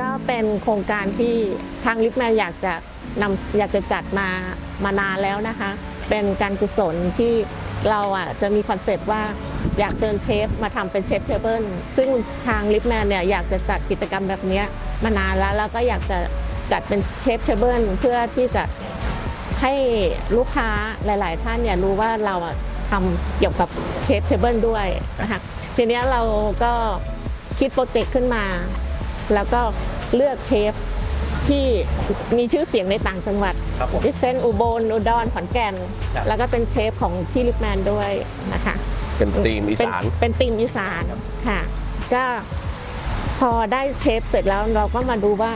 ก็เป็นโครงการที่ทางลิฟแมนอยากจะนำอยากจะจัดมามานานแล้วนะคะ เป็นการกุศลที่เราอะจะมีคอนเซปต์ว่าอยากเชิญเชฟมาทำเป็นเชฟเทเบิลซึ่งทางลิฟแมนเนี่ยอยากจะจัดกิจกรรมแบบนี้มานานแล้วแล้วก็อยากจะจัดเป็นเชฟเทเบิลเพื่อที่จะให้ลูกค้าหลาย ๆ ท่านเนี่ยรู้ว่าเราอะทำเกี่ยวกับเชฟเทเบิลด้วยนะคะทีนี้เราก็คิดโปรเจกต์ขึ้นมา แล้วก็เลือกเชฟที่มีชื่อเสียงในต่างจังหวัดครับผมดิเซนอุบลอุดรขอนแก่น ครับ แล้วก็เป็นเชฟของที่ลิปแมนด้วยนะคะ เป็นทีมอีสาน เป็นเป็นทีมอีสานค่ะ ก็พอได้เชฟเสร็จแล้วเราก็มาดูว่า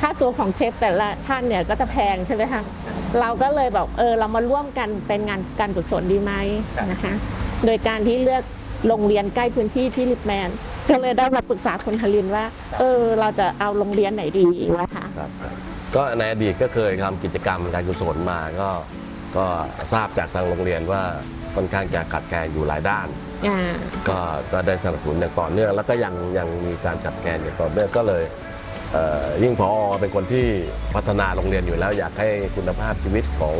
ค่าตัวของเชฟแต่ละท่านเนี่ยก็จะแพงใช่ไหมคะเราก็เลยบอกเออเรามาร่วมกันเป็นงานการกุศลดีไหมนะคะ โดยการที่เลือกโรงเรียนใกล้พื้นที่ที่ลิปแมน ก็เลยได้มาปรึกษาคุณฮารินว่า เออ เราจะเอาโรงเรียนไหนดีนะคะครับก็ในอดีตก็เคยทำกิจกรรมการกุศลมาก็ก็ทราบจากทางโรงเรียนว่าค่อนข้างจะขัดแคลนอยู่หลายด้านอ่าก็ก็ได้สนับสนุนอย่างต่อเนื่องแล้วก็ยังยังมีการจัดแกนอย่างต่อเนื่องก็เลยเอ่อยิ่งพอเป็นคนที่พัฒนาโรงเรียนอยู่แล้ว อยากให้คุณภาพชีวิตของ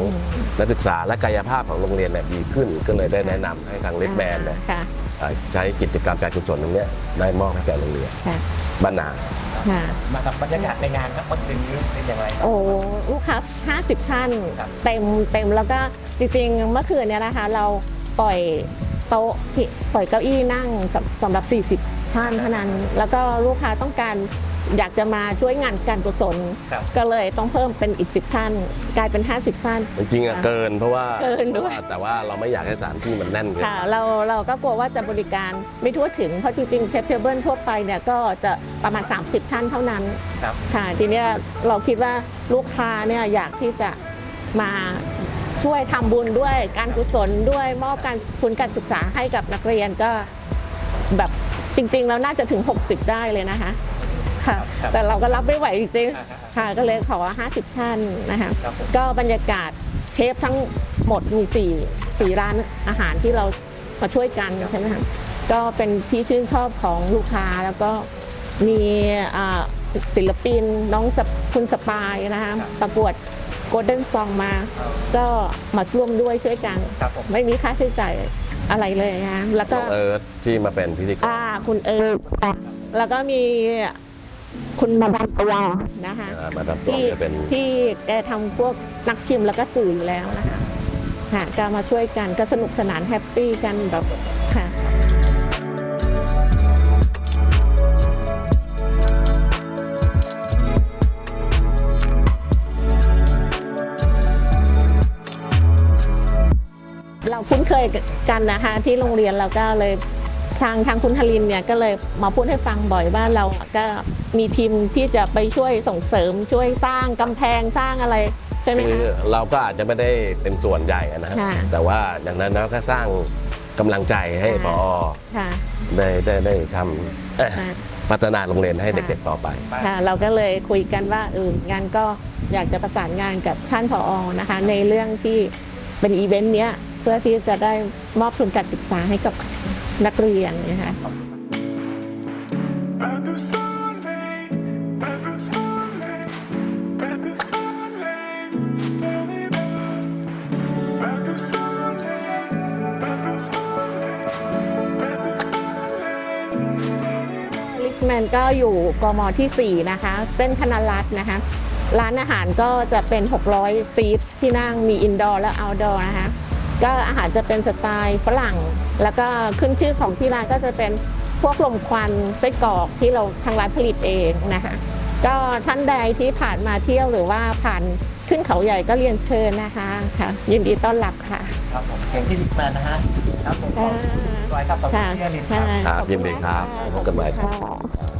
นักศึกษาและกายภาพของโรงเรียนเนี่ยดีขึ้น ก็เลยได้แนะนำให้ทางเลดแบนเนี่ยค่ะเอ่อ ใช้กิจกรรมการกุศลตรงเนี้ยได้มอบให้แก่โรงเรียนค่ะบ้านนา ค่ะ มากับบรรยากาศในงานครับเมื่อคืนนี้เป็นอย่างไรโอ้ลูกค้า 50 ท่าน ครับ เต็มเต็มแล้วก็จริงๆ เมื่อคืนเนี้ยนะคะ เราปล่อยโต๊ะที่ปล่อยเก้าอี้นั่งสำสำหรับ 40 ท่านเท่านั้น แล้วก็ลูกค้าต้องการ อยากจะมาช่วยงานการกุศล ครับ ก็เลยต้องเพิ่มเป็นอีก 10 ท่าน กลายเป็น 50 ท่าน จริงๆอะเกินเพราะว่าเกินด้วยเพราะาแต่ว่าเราไม่อยากให้สถานที่มันแน่นเกิน ค่ะไปเราเราก็กลัวว่าจะบริการไม่ทั่วถึง เพราะจริงๆเชฟเทเบิลทั่วไปเนี่ยก็จะประมาณ 30 ท่านเท่านั้น ครับ ค่ะทีเนี้ยเราคิดว่าลูกค้าเนี่ยอยากที่จะมาช่วยทำบุญด้วยการกุศลด้วยมอบการทุนการศึกษาให้กับนักเรียนก็แบบจริงๆแล้วน่าจะถึง 60 ได้เลยนะคะ ค่ะครับแต่เราก็รับไม่ไหวจริงอ่าๆค่ะก็เลยขอ 50 ท่านนะคะครับผม ก็บรรยากาศเชฟทั้งหมดมี4ี่สี่ร้านอาหารที่เรามาช่วยกันใช่ไหมคะก็เป็นที่ชื่นชอบของลูกค้าแล้วก็มีอ่าศิลปินน้องสปคุณสปายนะคะประกวดโกลเด้นซองมา ก็มาร่วมด้วยช่วยกัน ครับผม ไม่มีค่าใช้จ่ายอะไรเลยนะแล้วก็น้องเอิร์ธที่มาเป็นพิธีกร อ่าคุณเอิร์ธแล้วก็มี คุณมาดามตัวนะคะอ่ามาทำตัวที่จะเป็น ที่แกทำพวกนักชิมแล้วก็สื่ออยู่แล้วนะคะค่ะก็มาช่วยกันก็สนุกสนานแฮปปี้กันแบบค่ะ เราคุ้นเคยกันนะคะที่โรงเรียนเราก็เลย ทางทางคุณฮารินเนี่ยก็เลยมาพูดให้ฟังบ่อยว่าเราก็มีทีมที่จะไปช่วยส่งเสริมช่วยสร้างกำแพงสร้างอะไรใช่ไหมคือคะ เราก็อาจจะไม่ได้เป็นส่วนใหญ่นะฮะค่ะแต่ว่าอย่างนั้นเราก็สร้างกำลังใจให้ค่ะ พอค่ะได้ได้ได้ทำเอ่อค่ะ พัฒนาโรงเรียนให้ค่ะ เด็กๆต่อไป ค่ะเราก็เลยคุยกันว่าเอองานก็อยากจะประสานงานกับท่านผอนะคะ ในเรื่องที่เป็นอีเวนต์เนี้ยเพื่อที่จะได้มอบทุนการศึกษาให้กับ นักเรียนนะคะลิสแมนก็อยู่กมที่ 4 นะคะ เส้นธนรัตน์นะคะ ร้านอาหารก็จะเป็น 600 ซีทที่นั่งมีอินดอร์และเอาท์ดอร์นะคะ ก็อาหารจะเป็นสไตล์ฝรั่ง แล้วก็ขึ้นชื่อของที่ร้านก็จะเป็นพวกลมควันไส้กรอกที่เราทางร้านผลิตเองนะคะก็ท่านใดที่ผ่านมาเที่ยวหรือว่าผ่านขึ้นเขาใหญ่ก็เรียนเชิญนะคะค่ะ ยินดีต้อนรับค่ะ ครับผมเสียงที่ลิกมานะฮะครับผมขอบคุณด้วยครับขอบคุณค่ะพี่อลินครับค่ะครับยินดีครับพบกันใหม่ ค่ะ